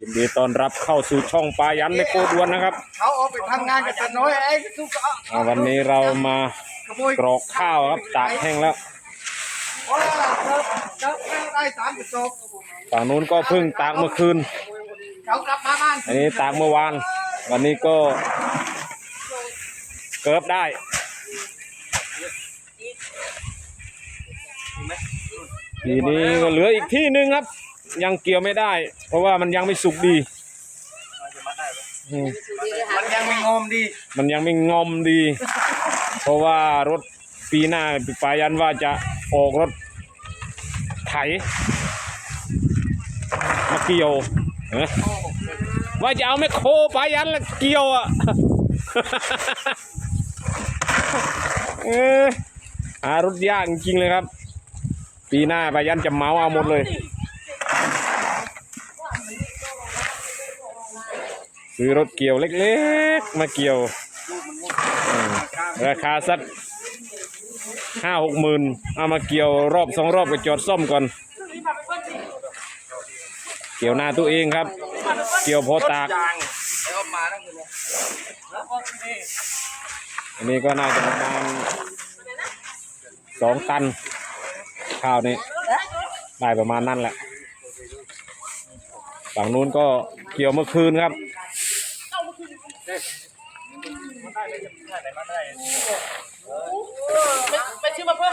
ยินดีต้อนรับเข้าสู่ช่องปายันในโกดวนนะครับเขาเอาไปทำงานกับตาน้อยไอ้ทุกเอาอ่าวันนี้เรามาขโมยกรอกข้าวครับตากแห้งแล้วโอ้ยเจ้าเจ้าได้สามกระสอบฝั่งนู้นก็เพิ่งตากเมื่อคืนเขากลับมาบ้านอันนี้ตากเมื่อวาน วันนี้ก็เกิบได้ทีนี้ก็เหลืออีกที่หนึ่งครับ ยังเกี่ยวไม่ได้ เพราะว่ามันยังไม่สุกดีอืมมันยังไม่งอมดี มันยังไม่งอมดี เพราะว่ารถปีหน้าปายันว่าจะออกรถไถมาเกี่ยวเห็นไหมว่าจะเอาแมคโครปายันแล้วเกี่ยวอะเออหารถยากจริงๆเลยครับ ปีหน้าปายันจะเหมาเอาหมดเลย ซื้อรถเกี่ยวเล็กๆ มาเกี่ยว ราคาสักห้าหกหมื่นเอามาเกี่ยวรอบสองรอบก็จอดซ่อมก่อน เกี่ยวหน้าตัวเองครับ เกี่ยวพอตากอันนี้ก็น่าจะประมาณสองตัน ข้าวนี่ได้ประมาณนั้นแหละฝั่งนู้นก็เกี่ยวเมื่อคืนครับ ไปชื่อมาเพิ่ม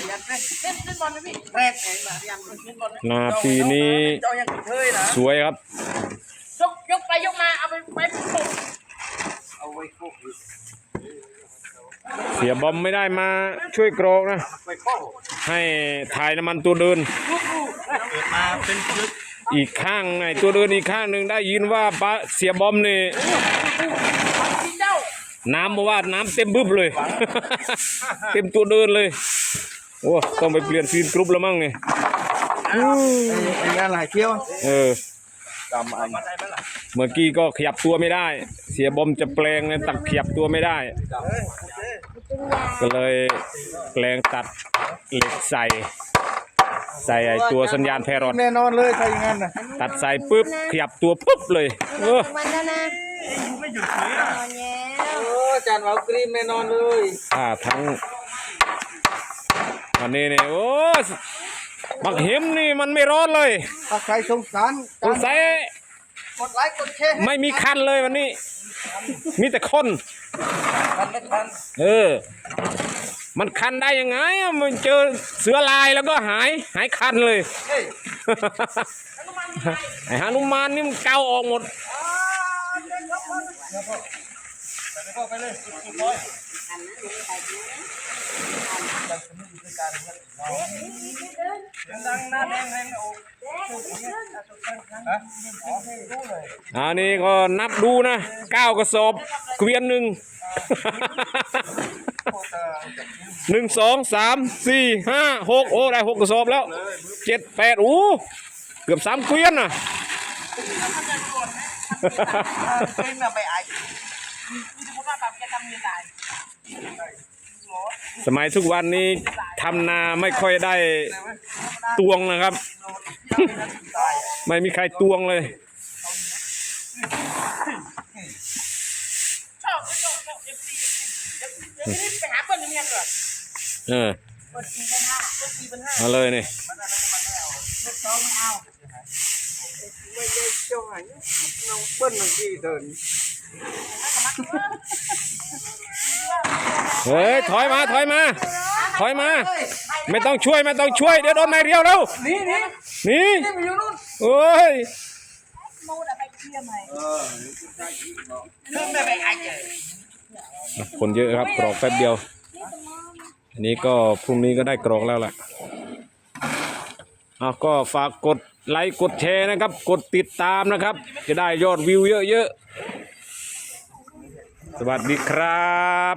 นาวนี้พวกเตาพอด้วยได้จริงนะฮะนี่นั่นเล่นเล่นบอลไหมพี่แรกเองนะยังเล่นบอลไหมนาปีนี้เจ้ายังเคยนะสวยครับ ยกยกไปยกมาเอาไปไปปุ๊บเอาไว้คุกเสียบอมไม่ได้มาช่วยกรอกนะไปข้อให้ถ่ายน้ำมันตัวเดินเกิดมาเป็นลึกอีกข้างไอ้ตัวเดินอีกข้างหนึ่งได้ยินว่าปะเสียบอมนี่พี่เจ้าน้ำมาว่าน้ำเต็มบึ้บเลย เต็มตัวเดินเลย โอ้ต้องไปเปลี่ยนฟีนกรุ๊ปแล้วมั้งเนี่ยไอ้งานหลายเที่ยวเออจำอันเมื่อกี้ก็ขยับตัวไม่ได้ เสียบอมจะแปลงเนี่ยตัดขยับตัวไม่ได้ ก็เลยแปลงตัดเหล็กใส่ ใส่ไอตัวสัญญาณแพรอดแน่นอนเลยถ้าอย่างนั้นนะตัดใส่ปุ๊บขยับตัวปุ๊บเลยเออวันนั้นนะไม่หยุดเลยอะตอแย่โอ้จานเอากรีนแน่นอนเลยอ่าทั้ง วันนี้เนี่ยโอ้บักเห็มนี่มันไม่ร้อนเลยถ้าใครสงสารสงสัยกดไลค์กดแชร์ไม่มีคันเลยวันนี้ มีแต่คนทันไม่ทันเออ มันคันได้ยังไงอะมันเจอเสือลายแล้วก็หายหายคันเลยเฮ้ยไอ้ฮานุมานนี่มันเกาออกหมด ดังนะแดงแดงโอ้อันนี้ก็นับดูนะเก้ากระสอบเกวียนหนึ่งหนึ่งสองสามสี่ห้าหกโอ้ได้หกกระสอบแล้วเจ็ดแปดโอ้เกือบสามเกวียนน่ะเป็นอะไป สมัยทุกวันนี้ทำนาไม่ค่อยได้ตวงนะครับ ไม่มีใครตวงเลยชอบชอบชอบเอฟซีเดี๋ยวนี้ไปหาเปิ้ลยังไงก่อนเออเปิ้ลสี่พันห้าเปิ้ลสี่พันห้ามาเลยนี่เปิ้ลสองไม่เอาไม่ได้จ้าไหนน้องเปิ้ลน้องกี้เดิน เฮ้ยถอยมาถอยมา ถอยมา ไม่ต้องช่วยไม่ต้องช่วยเดี๋ยวโดนไม้เรียวแล้วนี่นี่หนี่นี่ไปอยู่นู่นโอ้ยมูดอะไรเทียมไหมเรื่องได้ไปไอ้เจ้คนเยอะครับกรอกแป๊บเดียว อันนี้ก็พรุ่งนี้ก็ได้กรอกแล้วแหละเอาก็ฝากกดไลค์กดแชร์นะครับ กดติดตามนะครับ จะได้ยอดวิวเยอะๆ สวัสดีครับ